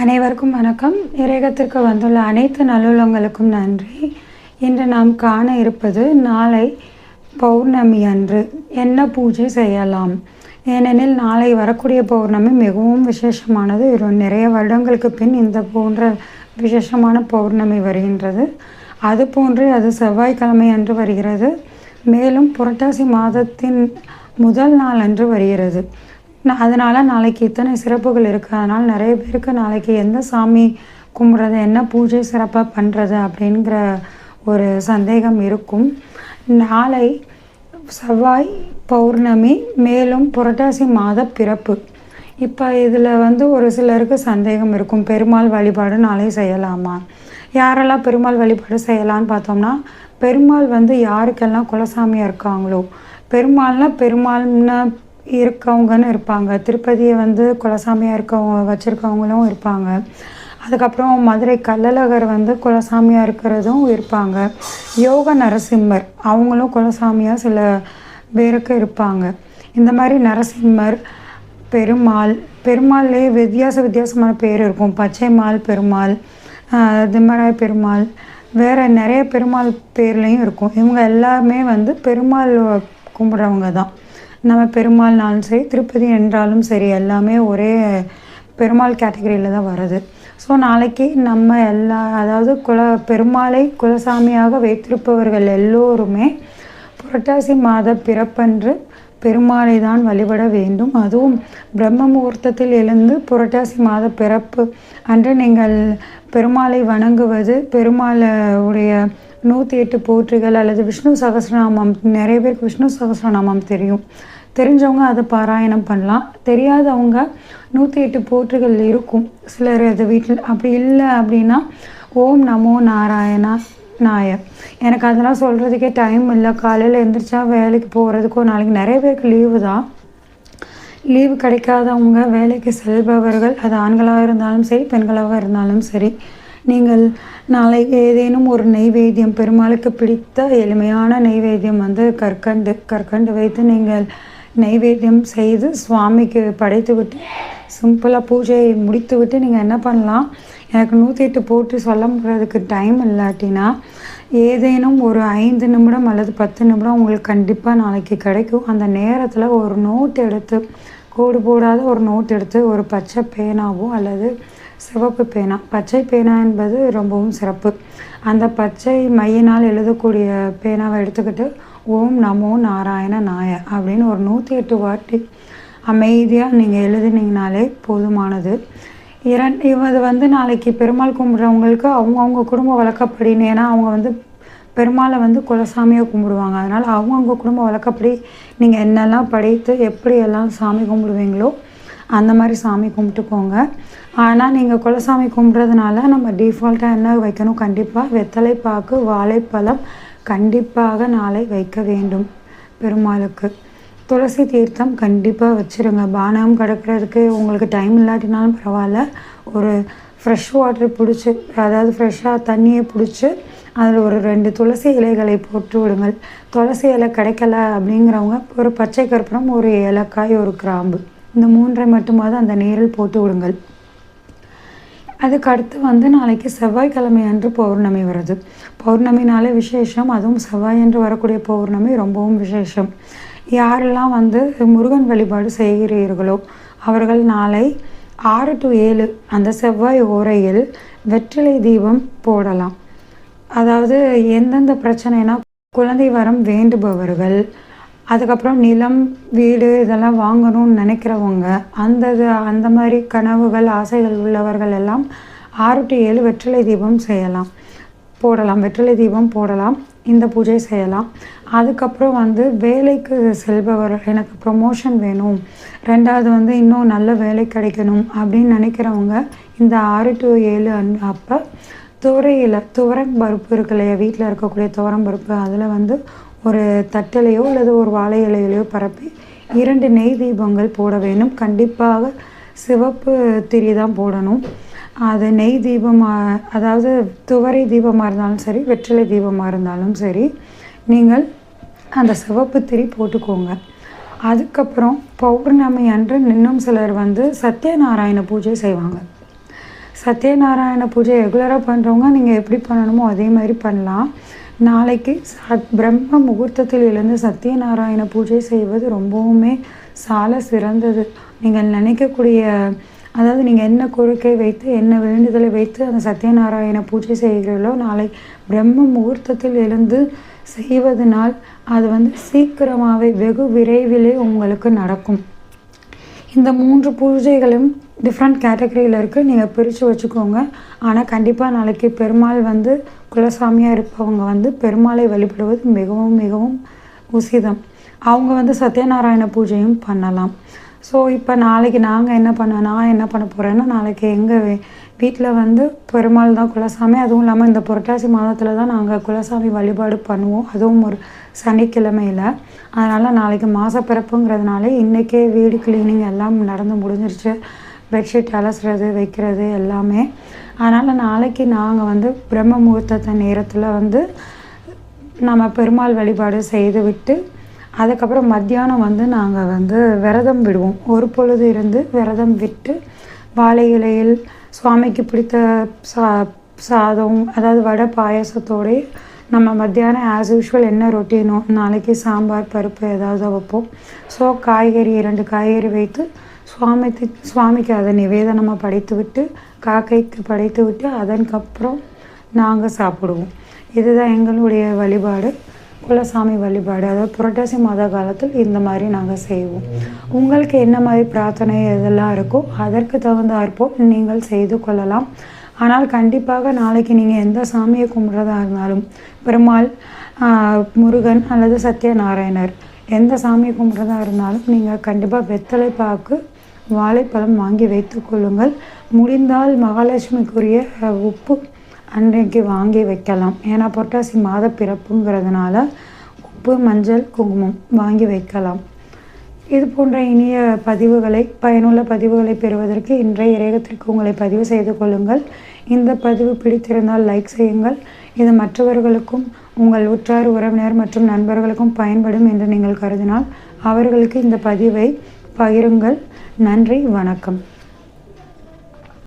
அனைவருக்கும் வணக்கம். இறைகத்திற்கு வந்துள்ள அனைத்து நல்லுள்ளங்களுக்கும் நன்றி. இன்று நாம் காண இருப்பது நாளை பௌர்ணமி அன்று. என்ன பூஜை செய்யலாம்? ஏனெனில் நாளை வரக்கூடிய பௌர்ணமி மிகவும் விசேஷமானது. நிறைய வருடங்களுக்கு பின் இந்த போன்ற விசேஷமான பௌர்ணமி வருகின்றது. அது போன்று அது செவ்வாய்க்கிழமை அன்று வருகிறது. மேலும் புரட்டாசி மாதத்தின் முதல் நாள் அன்று வருகிறது. அதனால் நாளைக்கு இத்தனை சிறப்புகள் இருக்குது அதனால் நிறைய பேருக்கு நாளைக்கு எந்த சாமி கும்பிட்றது என்ன பூஜை சிறப்பாக பண்ணுறது அப்படிங்கிற ஒரு சந்தேகம் இருக்கும். நாளை செவ்வாய் பௌர்ணமி மேலும் புரட்டாசி மாத பிறப்பு. இப்போ இதில் வந்து ஒரு சிலருக்கு சந்தேகம் இருக்கும். பெருமாள் வழிபாடு நாளை செய்யலாமா? யாரெல்லாம் பெருமாள் வழிபாடு செய்யலான்னு பார்த்தோம்னா பெருமாள் வந்து யாருக்கெல்லாம் குலசாமியாக இருக்காங்களோ பெருமாள்னா பெருமாள்னு இருக்கவங்கன்னு இருப்பாங்க. திருப்பதியை வந்து குலசாமியாக இருக்கவங்க வச்சுருக்கவங்களும் இருப்பாங்க. அதுக்கப்புறம் மதுரை கள்ளழகர் வந்து குலசாமியாக இருக்கிறதும் இருப்பாங்க. யோக நரசிம்மர் அவங்களும் குலசாமியாக சில பேருக்கு இருப்பாங்க. இந்த மாதிரி நரசிம்மர் பெருமாள் பெருமாள்லேயே வித்தியாச வித்தியாசமான பேர் இருக்கும். பச்சைமால் பெருமாள் திம்மராய திம்மராய் பெருமாள் வேறு நிறைய பெருமாள் பேர்லேயும் இருக்கும். இவங்க எல்லாமே வந்து பெருமாள் கும்பிட்றவங்க தான். நம்ம பெருமாள்னாலும் சரி திருப்பதி என்றாலும் சரி எல்லாமே ஒரே பெருமாள் கேட்டகரியில் தான் வருது ஸோ நாளைக்கு நம்ம எல்லா அதாவது குல பெருமாளை குலசாமியாக வைத்திருப்பவர்கள் எல்லோருமே புரட்டாசி மாத பிறப்பன்று பெருமாளை தான் வழிபட வேண்டும். அதுவும் பிரம்ம முகூர்த்தத்தில் எழுந்து புரட்டாசி மாத பிறப்பு அன்று நீங்கள் பெருமாளை வணங்குவது பெருமாளை உடைய நூற்றி எட்டு போற்றுகள் அல்லது விஷ்ணு சகஸ்ரநாமம் நிறைய பேருக்கு விஷ்ணு சகஸ்ரநாமம் தெரியும். தெரிஞ்சவங்க அதை பாராயணம் பண்ணலாம். தெரியாதவங்க நூற்றி எட்டு போற்றுகள் இருக்கும். சிலர் அது வீட்டில் அப்படி இல்லை அப்படின்னா ஓம் நமோ நாராயணா நாய எனக்கு அதெல்லாம் சொல்கிறதுக்கே டைம் இல்லை. காலையில் எந்திரிச்சா வேலைக்கு போகிறதுக்கோ நாளைக்கு நிறைய பேருக்கு லீவு தான். லீவு கிடைக்காதவங்க வேலைக்கு செல்பவர்கள் அது ஆண்களாக இருந்தாலும் சரி பெண்களாக இருந்தாலும் சரி. நீங்கள் நாளை ஏதேனும் ஒரு நெய்வேத்தியம் பெருமாளுக்கு பிடித்த எளிமையான நெய்வேத்தியம் வந்து கற்கண்டு கற்கண்டு வைத்து நீங்கள் நெய்வேத்தியம் செய்து சுவாமிக்கு படைத்து விட்டு சிம்பிளாக பூஜையை முடித்து விட்டு நீங்கள் என்ன பண்ணலாம்? எனக்கு நூற்றி எட்டு போட்டு சொல்ல முடியறதுக்கு டைம் இல்லாட்டினா ஏதேனும் ஒரு ஐந்து நிமிடம் அல்லது பத்து நிமிடம் உங்களுக்கு கண்டிப்பாக நாளைக்கு கிடைக்கும். அந்த நேரத்தில் ஒரு நோட் எடுத்து கோடு போடாத ஒரு நோட் எடுத்து ஒரு பச்சை பேனாவோ அல்லது சிவப்பு பேனா. பச்சை பேனா என்பது ரொம்பவும் சிறப்பு. அந்த பச்சை மையினால் எழுதக்கூடிய பேனாவை எடுத்துக்கிட்டு ஓம் நமோ நாராயண நாய அப்படின்னு ஒரு நூற்றி எட்டு வாட்டி அமைதியாக நீங்கள் எழுதினீங்கனாலே போதுமானது. இரண்டு இது வந்து நாளைக்கு பெருமாள் கும்பிட்றவங்களுக்கு அவங்கவுங்க குடும்ப வழக்கப்படின்னு ஏன்னா அவங்க வந்து பெருமாளை வந்து குலசாமியாக கும்பிடுவாங்க. அதனால் அவங்கவுங்க குடும்ப வழக்கப்படி நீங்கள் என்னெல்லாம் படைத்து எப்படியெல்லாம் சாமி கும்பிடுவீங்களோ அந்த மாதிரி சாமி கும்பிட்டுக்கோங்க. ஆனால் நீங்கள் குலசாமி கும்பிட்றதுனால நம்ம டிஃபால்ட்டாக என்ன வைக்கணும்? கண்டிப்பாக வெத்தலை பாக்கு வாழைப்பழம் கண்டிப்பாக நாளை வைக்க வேண்டும் பெருமாளுக்கு. துளசி தீர்த்தம் கண்டிப்பாக வச்சுருங்க. பானம் கிடக்கிறதுக்கு உங்களுக்கு டைம் இல்லாட்டினாலும் பரவாயில்ல. ஒரு ஃப்ரெஷ் வாட்டர் பிடிச்சி அதாவது ஃப்ரெஷ்ஷாக தண்ணியை பிடிச்சி அதில் ஒரு ரெண்டு துளசி இலைகளை போட்டு விடுங்கள். துளசி இலை கிடைக்கல அப்படிங்கிறவங்க ஒரு பச்சை கற்பூரம் ஒரு ஏலக்காய் ஒரு கிராம்பு. இந்த மூன்றை மட்டுமாவது அந்த நீரில் போட்டு விடுங்கள். அதுக்கு அடுத்து வந்து நாளைக்கு செவ்வாய்க்கிழமை அன்று பௌர்ணமி வருது. பௌர்ணமினாலே விசேஷம் அதுவும் செவ்வாய் என்று வரக்கூடிய பௌர்ணமி ரொம்பவும் விசேஷம். யாரெல்லாம் வந்து முருகன் வழிபாடு செய்கிறீர்களோ அவர்கள் நாளை ஆறு டு ஏழு அந்த செவ்வாய் ஓரையில் வெற்றிலை தீபம் போடலாம். அதாவது எந்தெந்த பிரச்சனைனா குழந்தை வரம் வேண்டுபவர்கள் அதுக்கப்புறம் நிலம் வீடு இதெல்லாம் வாங்கணும்னு நினைக்கிறவங்க அந்த இது- அந்த மாதிரி கனவுகள் ஆசைகள் உள்ளவர்கள் எல்லாம் ஆறு டு ஏழு வெற்றிலை தீபம் செய்யலாம். போடலாம். வெற்றிலை தீபம் போடலாம். இந்த பூஜை செய்யலாம். அதுக்கப்புறம் வந்து வேலைக்கு செல்பவர் எனக்கு ப்ரொமோஷன் வேணும். ரெண்டாவது வந்து இன்னும் நல்ல வேலை கிடைக்கணும் அப்படின்னு நினைக்கிறவங்க இந்த ஆறு டு ஏழு அன் அப்போ துவரையில் துவரம் பருப்பு இருக்கு இல்லையா வீட்டில் இருக்கக்கூடிய துவரம் பருப்பு அதில் வந்து ஒரு தட்டிலையோ அல்லது ஒரு வாழை இலையிலையோ பரப்பி இரண்டு நெய் தீபங்கள் போட வேண்டும். கண்டிப்பாக சிவப்பு திரி தான் போடணும். அது நெய் தீபமாக அதாவது துவரை தீபமாக இருந்தாலும் சரி வெற்றிலை தீபமாக இருந்தாலும் சரி நீங்கள் அந்த சிவப்பு திரி போட்டுக்கோங்க. அதுக்கப்புறம் பௌர்ணமி அன்று இன்னும் சிலர் வந்து சத்யநாராயண பூஜை செய்வாங்க. சத்யநாராயண பூஜை ரெகுலராக பண்ணுறவங்க நீங்கள் எப்படி பண்ணணுமோ அதே மாதிரி பண்ணலாம். நாளைக்கு சத் பிரம்ம முகூர்த்தத்தில் எழுந்து சத்யநாராயண பூஜை செய்வது ரொம்பவுமே சால சிறந்தது. நீங்கள் நினைக்கக்கூடிய அதாவது நீங்கள் என்ன கோரிக்கை வைத்து என்ன வேண்டுதலை வைத்து அந்த சத்யநாராயண பூஜை செய்கிறீர்களோ நாளை பிரம்ம முகூர்த்தத்தில் எழுந்து செய்வதனால் அது வந்து சீக்கிரமாகவே வெகு விரைவிலே உங்களுக்கு நடக்கும். இந்த மூன்று பூஜைகளும் டிஃப்ரெண்ட் கேட்டகரியில் இருக்குது நீங்கள் பிரித்து வச்சுக்கோங்க. ஆனால் கண்டிப்பாக நாளைக்கு பெருமாள் வந்து குலசாமியாக இருப்பவங்க வந்து பெருமாளை வழிபடுவது மிகவும் மிகவும் உசிதம் அவங்க வந்து சத்யநாராயண பூஜையும் பண்ணலாம். ஸோ இப்போ நாளைக்கு நாங்கள் என்ன பண்ண நான் என்ன பண்ண போகிறேன்னா நாளைக்கு எங்கள் வீட்டில் வந்து பெருமாள் தான் குலசாமி. அதுவும் இல்லாமல் இந்த புரட்டாசி மாதத்தில் தான் நாங்கள் குலசாமி வழிபாடு பண்ணுவோம். அதுவும் ஒரு சனிக்கிழமையில். அதனால் நாளைக்கு மாதப்பிறப்புங்கிறதுனால இன்றைக்கே வீடு க்ளீனிங் எல்லாம் நடந்து முடிஞ்சிருச்சு. பெட்ஷீட் அலசுறது வைக்கிறது எல்லாமே. அதனால் நாளைக்கு நாங்கள் வந்து பிரம்ம முகூர்த்த நேரத்தில் வந்து நம்ம பெருமாள் வழிபாடு செய்து விட்டு அதுக்கப்புறம் மத்தியானம் வந்து நாங்கள் வந்து விரதம் விடுவோம். ஒரு பொழுது இருந்து விரதம் விட்டு வாழை இலையில் சுவாமிக்கு பிடித்த சா சாதம் அதாவது வடை பாயசத்தோடு நம்ம மத்தியானம் ஆஸ் யூஷுவல் என்ன ரொட்டீனோ நாளைக்கு சாம்பார் பருப்பு ஏதாவது வைப்போம். ஸோ காய்கறி இரண்டு காய்கறி வைத்து சுவாமிக்கு சுவாமிக்கு அதை நிவேதனமாக படைத்து விட்டு காக்கைக்கு படைத்து விட்டு அதற்கப்புறம் நாங்கள் சாப்பிடுவோம். இதுதான் எங்களுடைய வழிபாடு. குலசாமி வழிபாடு அதாவது புரட்டாசி மாத காலத்தில் இந்த மாதிரி நாங்கள் செய்வோம். உங்களுக்கு என்ன மாதிரி பிரார்த்தனை இதெல்லாம் இருக்கோ அதற்கு தகுந்தாற்போல் நீங்கள் செய்து கொள்ளலாம். ஆனால் கண்டிப்பாக நாளைக்கு நீங்கள் எந்த சாமியை கும்பிட்றதா இருந்தாலும் பெருமாள் முருகன் அல்லது சத்யநாராயணர் எந்த சாமியை கும்பிட்றதா இருந்தாலும் நீங்கள் கண்டிப்பாக வெத்தலை பாக்கு வாழைப்பழம் வாங்கி வைத்து கொள்ளுங்கள். முடிந்தால் மகாலட்சுமிக்குரிய உப்பு அன்றைக்கு வாங்கி வைக்கலாம். ஏன்னா புரட்டாசி மாத பிறப்புங்கிறதுனால உப்பு மஞ்சள் குங்குமம் வாங்கி வைக்கலாம். இது போன்ற இனிய பதிவுகளை பயனுள்ள பதிவுகளை பெறுவதற்கு இன்றைய இறைகத்திற்கு உங்களை பதிவு செய்து கொள்ளுங்கள். இந்த பதிவு பிடித்திருந்தால் லைக் செய்யுங்கள். இது மற்றவர்களுக்கும் உங்கள் உற்றார் உறவினர் மற்றும் நண்பர்களுக்கும் பயன்படும் என்று நீங்கள் கருதினால் அவர்களுக்கு இந்த பதிவை பகிருங்கள். நன்றி வணக்கம்.